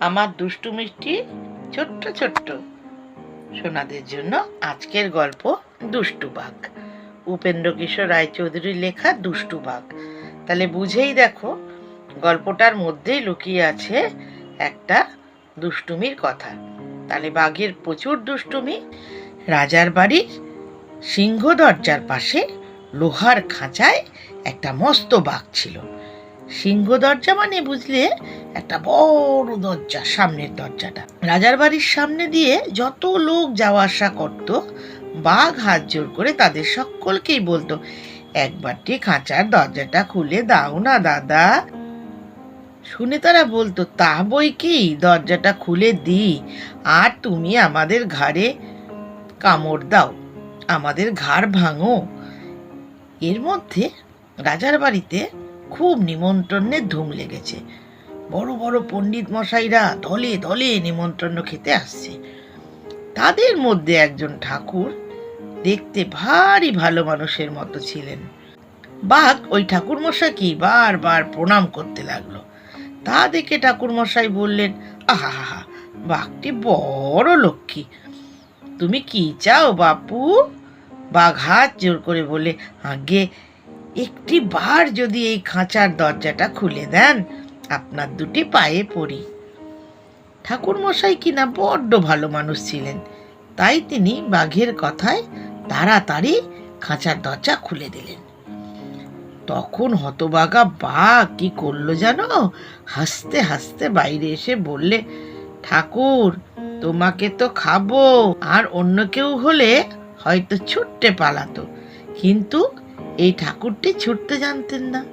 আমার দুষ্টু মিষ্টি ছোট্ট ছোট্ট সোনাদের জন্য আজকের গল্প দুষ্টু বাঘ। উপেন্দ্র কিশোর রায়চৌধুরীর লেখা দুষ্টু বাঘ। তাহলে বুঝেই দেখো, গল্পটার মধ্যেই লুকিয়ে আছে একটা দুষ্টুমির কথা। তাহলে বাঘের প্রচুর দুষ্টুমি। রাজার বাড়ির সিংহ দরজার পাশে লোহার খাঁচায় একটা মস্ত বাঘ ছিল। সিংহ দরজা মানে বুঝলে একটা বড় দরজা, সামনের দরজাটা। রাজার বাড়ির সামনে দিয়ে যত লোক যাওয়া আসা করতো, বাঘ হাত জোর করে তাদের সকলকেই বলতো একবারটি খাঁচার দরজাটা খুলে দাও না, দাদা। শুনে তারা বলতো, তা বই কি? দরজাটা খুলে দিই। আর তুমি আমাদের ঘাড়ে কামড় দাও। আমাদের ঘাড় ভাঙো। এর মধ্যে রাজার বাড়িতে খুব নিমন্ত্রণে ধুম লেগেছে। বড় বড় পণ্ডিত মশাইরা দলে দলে নিমন্ত্রণ খেতে আসছে। তাদের মধ্যে একজন ঠাকুর দেখতে ভারী ভালো মানুষের মতো ছিলেন। বাঘ, ওই ঠাকুর মশাইকে বারবার প্রণাম করতে লাগল। তা দেখে ঠাকুর মশাই বললেন, আহা বাঘটি বড় লক্ষ্মী। তুমি কি চাও বাপু? বাঘ হাত জোর করে বলে আগে একটি বার যদি এই খাঁচার দরজাটা খুলে দেন, আপনার দুটি পায়ে পড়ি। ঠাকুর মশাই কিনা বড্ড ভালো মানুষ ছিলেন, তাই তিনি বাঘের কথায় তাড়াতাড়ি খাঁচার দরজা খুলে দিলেন। তখন হতবাগা বাঘ কি করল জানো? হাসতে হাসতে বাইরে এসে বললে, ঠাকুর, তোমাকে তো খাব, আর অন্য কেউ হলে হয়তো ছুটতে পালাতো। কিন্তু এই ঠাকুরটি ছুটতে জানতেন না।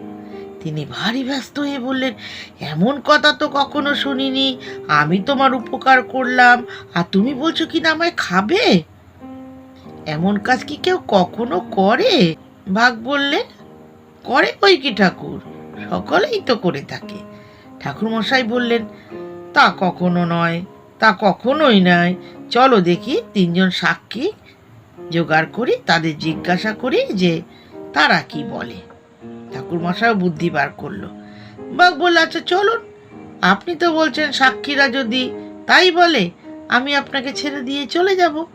তিনি ভারী ব্যস্ত হয়ে বললেন, এমন কথা তো কখনো শুনিনি। আমি তোমার উপকার করলাম। আর তুমি বলছো কি না আমায় খাবে? এমন কাজ কি কেউ কখনো করে? বাঘ বললে করে ওই কি ঠাকুর? সকলেই তো করে থাকে। ঠাকুর মশাই বললেন, তা কখনো নয়, তা কখনোই নয় চলো দেখি তিনজন সাক্ষী জোগাড় করি, তাদের জিজ্ঞাসা করি যে তারা কি বলে? ঠাকুর মশাইও বুদ্ধি বার করল। বাঘ বলল আচ্ছা চলুন। আপনি তো বলছেন সাক্ষীরা যদি তাই বলে, আমি আপনাকে ছেড়ে দিয়ে চলে যাব।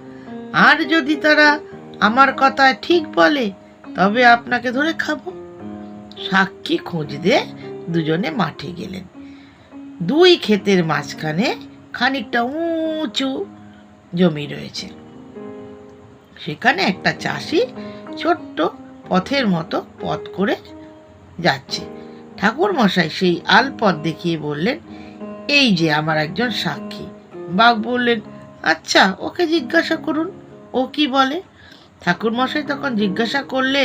আর যদি তারা আমার কথা ঠিক বলে, তবে আপনাকে ধরে খাব। সাক্ষী খুঁজতে দুজনে মাঠে গেলেন। দুই ক্ষেতের মাঝখানে খানিকটা উঁচু জমি রয়েছে। সেখানে একটা চাষি ছোট্ট পথের মতো পথ করে যাচ্ছে। ঠাকুর মশাই সেই আল পথ দেখিয়ে বললেন, এই যে আমার একজন সাক্ষী। বাঘ বললেন আচ্ছা ওকে জিজ্ঞাসা করুন। ও কি বলে? ঠাকুর মশাই তখন জিজ্ঞাসা করলে,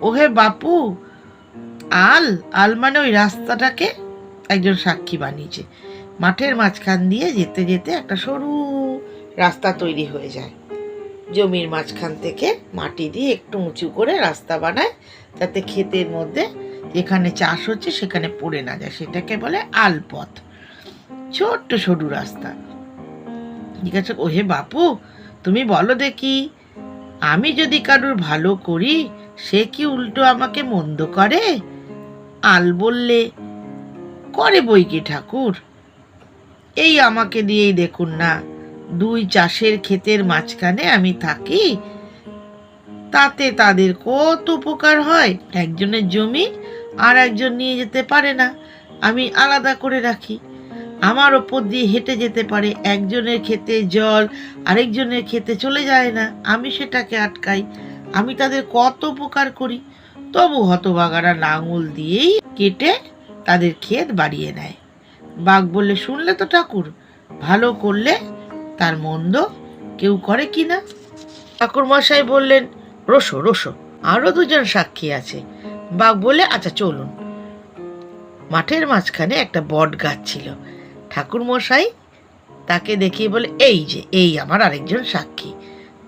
ওহে বাপু, আল আল মানে ওই রাস্তাটাকে একজন সাক্ষী বানিয়েছে। মাঠের মাঝখান দিয়ে যেতে যেতে একটা সরু রাস্তা তৈরি হয়ে যায়। জমির মাঝখান থেকে মাটি দিয়ে একটু উঁচু করে রাস্তা বানায়। যাতে ক্ষেতের মধ্যে যেখানে চাষ হচ্ছে সেখানে পড়ে না যায়। সেটাকে বলে আলপথ। ছোট্ট সরু রাস্তা। ঠিক আছে? ওহে বাপু, তুমি বলো দেখি, আমি যদি কারুর ভালো করি, সে কি উল্টো আমাকে মন্দ করে? আল বললে, করে বই কি ঠাকুর? এই আমাকে দিয়েই দেখুন না দুই চাষের ক্ষেতের মাঝখানে আমি থাকি, তাতে তাদের কত উপকার হয়? একজনের জমি আর একজন নিয়ে যেতে পারে না। আমি আলাদা করে রাখি। আমার ওপর দিয়ে হেঁটে যেতে পারে। একজনের ক্ষেতে জল, আরেকজনের ক্ষেতে চলে যায় না। আমি সেটাকে আটকাই। আমি তাদের কত উপকার করি? তবু হতবাগারা লাঙুল দিয়েই কেটে তাদের ক্ষেত বাড়িয়ে নেয়। বাঘ বললে, শুনলে তো ঠাকুর, ভালো করলে তার মন্দ কেউ করে কি না ঠাকুরমশাই বললেন, রসো রসো আরও দুজন সাক্ষী আছে। বাঘ বলে আচ্ছা চলুন। মাঠের মাঝখানে একটা বট গাছ ছিল। ঠাকুরমশাই তাকে দেখিয়ে বলে, এই যে, এই আমার আরেকজন সাক্ষী।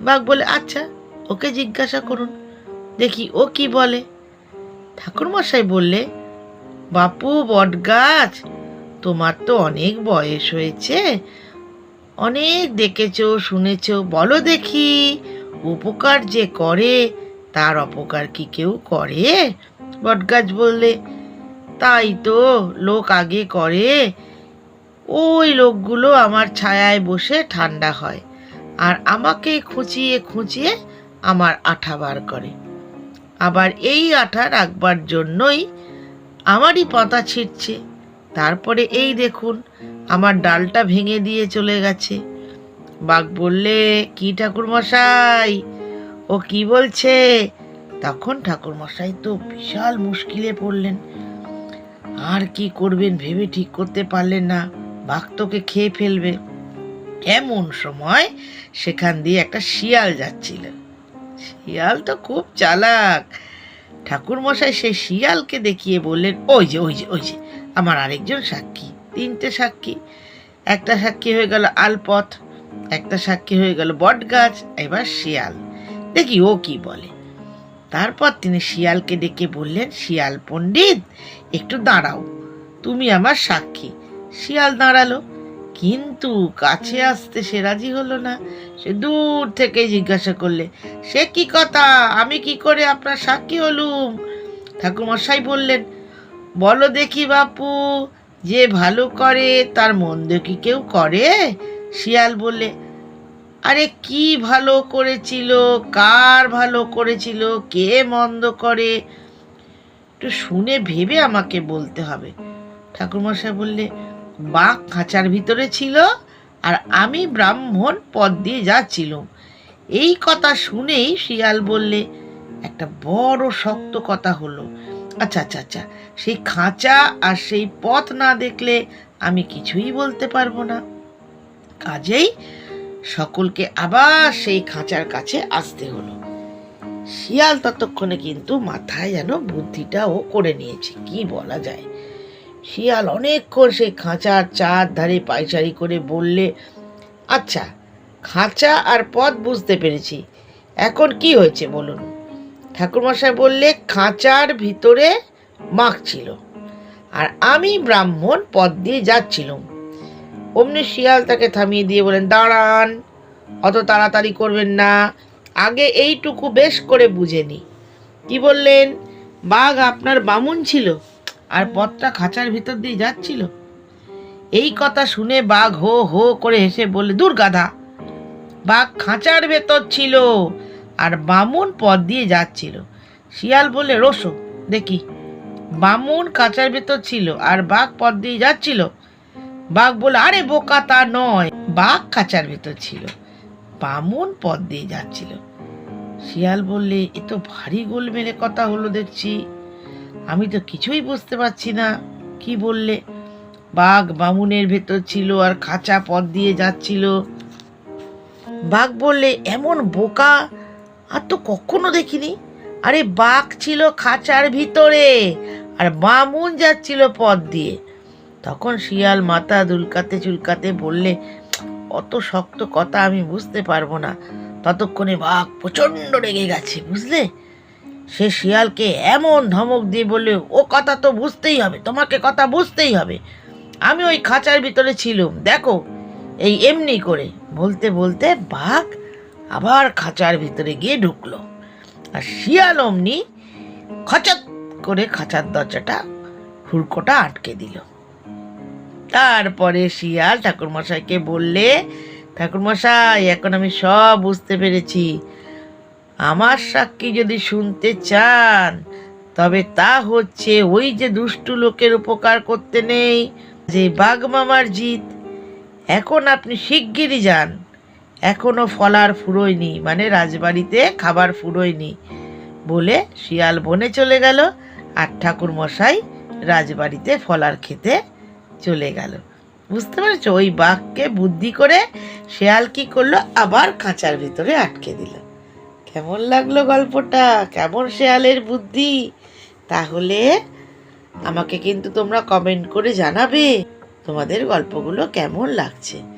বাঘ বলে আচ্ছা ওকে জিজ্ঞাসা করুন, দেখি ও কি বলে। ঠাকুরমশাই বললে, বাপু, বট গাছ, তোমার তো অনেক বয়স হয়েছে অনেক দেখেছ, শুনেছো, বলো দেখি, উপকার যে করে, তার অপকার কি কেউ করে? বটগাছ বললে, তাই তো, লোক আগে করে। ওই লোকগুলো আমার ছায়ায় বসে ঠান্ডা হয় আর আমাকে খুঁচিয়ে খুঁচিয়ে আমার আঠা বার করে। আবার এই আঠা রাখবার জন্যই আমারই পাতা ছিটছে। তারপরে এই দেখুন আমার ডালটা ভেঙে দিয়ে চলে গেছে। বাঘ বললে, কি ঠাকুরমশাই? ও কি বলছে? তখন ঠাকুরমশাই তো বিশাল মুশকিলে পড়লেন। আর কি করবেন ভেবে ঠিক করতে পারলেন না। বাঘ তোকে খেয়ে ফেলবে। এমন সময় সেখান দিয়ে একটা শিয়াল যাচ্ছিল। শিয়াল তো খুব চালাক। ঠাকুরমশাই সেই শিয়ালকে দেখিয়ে বললেন, ওই যে ওই যে ওই যে, আমার আরেকজন সাক্ষী। তিনটে সাক্ষী। একটা সাক্ষী হয়ে গেল আলপথ, একটা সাক্ষী হয়ে গেল বটগাছ, এবার শিয়াল। দেখি ও কি বলে। তারপর তিনি শিয়ালকে ডেকে বললেন, শিয়াল পণ্ডিত, একটু দাঁড়াও, তুমি আমার সাক্ষী। শিয়াল দাঁড়াল, কিন্তু কাছে আসতে সে রাজি হলো না। সে দূর থেকে জিজ্ঞাসা করলে, সে কি কথা? আমি কি করে আপনার সাক্ষী হলুম? ঠাকুরমশাই বললেন, বলো দেখি বাপু যে ভালো করে তার মন্দ কি কেউ করে? শিয়াল বললে, আরে কি ভালো করেছিল? কার ভালো করেছিল? কে মন্দ করে? একটু শুনে ভেবে আমাকে বলতে হবে। ঠাকুরমশাই বললে, বাঘ খাঁচার ভিতরে ছিল আর আমি ব্রাহ্মণ পদ দিয়ে যাচ্ছিলাম। এই কথা শুনেই শিয়াল বললে, একটা বড় শক্ত কথা হলো। আচ্ছা আচ্ছা আচ্ছা। সেই খাঁচা আর সেই পথ না দেখলে আমি কিছুই বলতে পারব না। কাজেই সকলকে আবার সেই খাঁচার কাছে আসতে হলো। শিয়াল ততক্ষণে কিন্তু মাথায় যেন বুদ্ধিটা ও করে নিয়েছে, কি বলা যায়। শিয়াল অনেকক্ষণ সেই খাঁচার চার ধারে পায়চারি করে বললে আচ্ছা খাঁচা আর পথ বুঝতে পেরেছি। এখন কি হয়েছে বলুন? ঠাকুরমশাই বললে, খাঁচার ভিতরে মাখ ছিল আর আমি ব্রাহ্মণ পথ দিয়ে যাচ্ছিলাম। অমনি শিয়াল তাকে থামিয়ে দিয়ে বলেন, দাঁড়ান, অত তাড়াতাড়ি করবেন না, আগে এইটুকু বেশ করে বুঝে নি। কি বললেন, বাঘ আপনার বামুন ছিল আর পথটা খাঁচার ভিতর দিয়ে যাচ্ছিল? এই কথা শুনে বাঘ হো হো করে হেসে বললে দূর গাধা বাঘ খাঁচার ভেতর ছিল আর বামুন পথ দিয়ে যাচ্ছিল। শিয়াল বলে রসো, দেখি। বামুন খাঁচার ভেতর ছিল আর বাঘ পথ দিয়ে যাচ্ছিল। বাঘ বলে আরে, বোকা তা নয়, বাঘ খাঁচার ভেতর ছিল। বামুন পথ দিয়ে যাচ্ছিল। শিয়াল বললে, এ তো ভারী গোলমেলে কথা হলো দেখছি। আমি তো কিছুই বুঝতে পারছি না। কি বললে? বাঘ বামুনের ভেতর ছিল আর খাঁচা পথ দিয়ে যাচ্ছিল। বাঘ বললে, এমন বোকা আর তো কখনো দেখিনি। আরে বাঘ ছিল খাঁচার ভিতরে, আর বামুন যাচ্ছিল পথ দিয়ে। তখন শিয়াল মাথা দুলকাতে চুলকাতে বললে, অত শক্ত কথা আমি বুঝতে পারব না। ততক্ষণে বাঘ প্রচণ্ড রেগে গেছে, বুঝলে? সে শিয়ালকে এমন ধমক দিয়ে বললে, ও কথা তো বুঝতেই হবে, তোমাকে কথা বুঝতেই হবে। আমি ওই খাঁচার ভিতরে ছিলুম, দেখো, এই এমনি করে। বলতে বলতে বাঘ আবার খাঁচার ভিতরে গিয়ে ঢুকলো। আর শিয়াল অমনি খচাত করে খাঁচার দরজাটা হুড়কোটা আটকে দিল। তারপরে শিয়াল ঠাকুরমশাইকে বললে, ঠাকুরমশাই, এখন আমি সব বুঝতে পেরেছি। আমার সাক্ষী যদি শুনতে চান, তবে তা হচ্ছে ওই যে দুষ্টু লোকের উপকার করতে নেই, যে বাঘ মামার জিত। এখন আপনি শিগগিরই যান। এখনও ফলার ফুরোয়নি মানে রাজবাড়িতে খাবার ফুরোয়নি বলে শিয়াল বনে চলে গেল আর ঠাকুর মশাই রাজবাড়িতে ফলার খেতে চলে গেল। বুঝতে পেরেছ? ওই বাঘকে বুদ্ধি করে শেয়াল কি করল? আবার খাঁচার ভিতরে আটকে দিল। কেমন লাগল গল্পটা? কেমন শেয়ালের বুদ্ধি? তাহলে আমাকে কিন্তু তোমরা কমেন্ট করে জানাবে তোমাদের গল্পগুলো কেমন লাগছে।